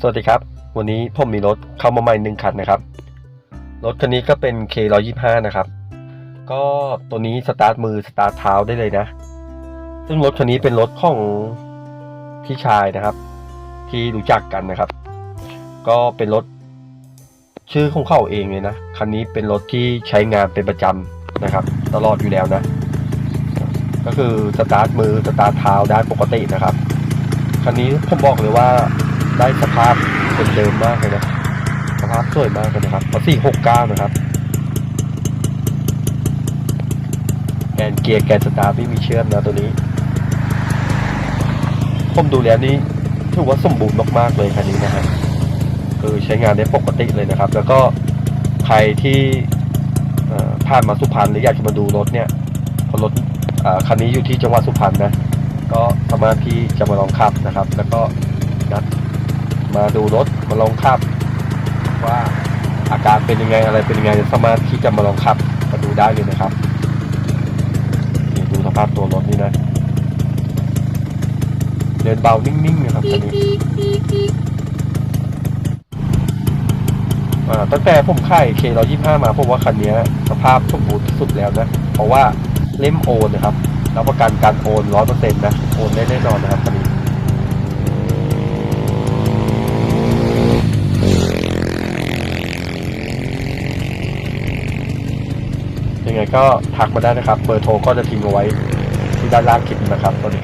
สวัสดีครับ วันนี้ผมมีรถเข้ามาใหม่หนึ่งคันนะครับ รถคันนี้ก็เป็น K125 นะครับ ก็ตัวนี้สตาร์ทมือสตาร์ทเท้าได้เลยนะ ซึ่งรถคันนี้เป็นรถของพี่ชายนะครับ ที่รู้จักกันนะครับ ก็เป็นรถชื่อของเขาเองเลยนะ คันนี้เป็นรถที่ใช้งานเป็นประจำนะครับ ตลอดอยู่แล้วนะ ก็คือสตาร์ทมือสตาร์ทเท้าได้ปกตินะครับ คันนี้ผมบอกเลยว่า ได้สภาพเดิมมากเลยนะสภาพสวยมากเลยนะครับพอสี่หกเก้านะครับแกนเกียร์แกนสตาร์ไม่มีเชื่อมนะตัวนี้ ผมดูแล้วนี่ถือว่าสมบูรณ์มากๆเลยคันนี้นะฮะคือใช้งานได้ปกติเลยนะครับ แล้วก็ใครที่ผ่านมาสุพรรณหรืออยากจะมาดูรถเนี่ยเพราะรถคันนี้อยู่ที่จังหวัดสุพรรณนะก็สามารถที่จะมาลองขับนะครับ แล้วก็นัด มาดูรถมาลองขับ ว่าอาการเป็นยังไงอะไรเป็นยังไงสามารถที่จะมาลองขับมาดูได้เลยนะครับนี่ดูสภาพตัวรถนี่นะ เดินเบานิ่งๆนะครับคันนี้อ่าตั้งแต่ผมขายเคร้อยี่ห้ามาผมว่าคันนี้สภาพสมบูรณ์ที่สุดแล้วนะ เพราะว่าเล่มโอนนะครับรับประกันการโอนร้อยเปอร์เซ็นต์นะ โอนได้แน่นอนนะครับคันนี้ ยังไงก็ทักมาได้นะครับ เบอร์โทรก็จะทิ้งเอาไว้ที่ด้านล่างคลิปนะครับสวัสดี